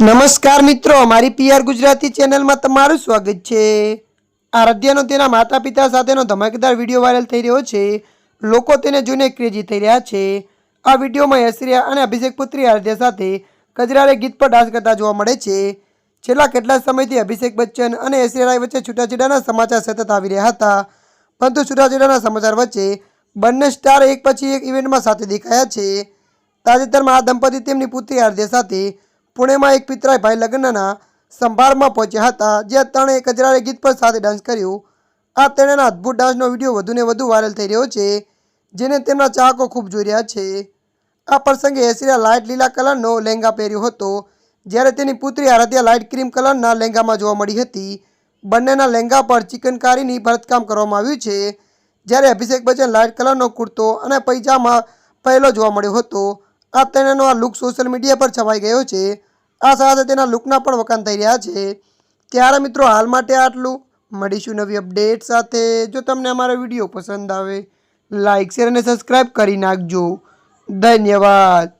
નમસ્કાર મિત્રો મારી પીઆર ગુજરાતી ચેનલમાં તમારું સ્વાગત છે. આરાધ્યાનો તેના માતા પિતા સાથેનો ધમાકેદાર વીડિયો વાયરલ થઈ રહ્યો છે. લોકો તેને જોઈને ક્રેઝી થઈ રહ્યા છે. આ વિડીયોમાં ઐશ્વર્યા અને અભિષેક પુત્રી આરાધ્યા સાથે કજરારે ગીત પર ડાન્સ કરતા જોવા મળે છે. છેલ્લા કેટલા સમયથી અભિષેક બચ્ચન અને ઐશ્વર્યા રાય વચ્ચે છૂટાછેડાના સમાચાર સતત આવી રહ્યા હતા. પરંતુ છૂટાછેડાના સમાચાર વચ્ચે બંને સ્ટાર એક પછી એક ઇવેન્ટમાં સાથે દેખાયા છે. તાજેતરમાં આ દંપતી તેમની પુત્રી આરાધ્યા સાથે પુણેમાં એક પિતરાઈ ભાઈ લગ્નના સંભાળમાં પહોંચ્યા હતા, જ્યાં તેણે કજરારે ગીત પર સાથે ડાન્સ કર્યું. આ તેણેના અદ્ભુત ડાન્સનો વીડિયો વધુને વધુ વાયરલ થઈ રહ્યો છે, જેને તેમના ચાહકો ખૂબ જોઈ રહ્યા છે. આ પ્રસંગે ઐશ્વર્યા લાઇટ લીલા કલરનો લહેંગા પહેર્યો હતો, જ્યારે તેની પુત્રી આરાધ્યા લાઇટ ક્રીમ કલરના લહેંગામાં જોવા મળી હતી. બંનેના લહેંગા પર ચિકનકારીની ભરતકામ કરવામાં આવ્યું છે, જ્યારે અભિષેક બચ્ચન લાઇટ કલરનો કુર્તો અને પૈજામાં પહેલો જોવા મળ્યો હતો. આ તેનાનો આ લુક સોશિયલ મીડિયા પર છવાઈ ગયો છે. આ સાથે તેના લુકના પણ વખાણ થઈ રહ્યા છે. ત્યારે મિત્રો હાલ માટે આટલું. મળીશું નવી અપડેટ સાથે. જો તમને અમારો વીડિયો પસંદ આવે લાઇક શેર અને સબસ્ક્રાઈબ કરી નાખજો. ધન્યવાદ.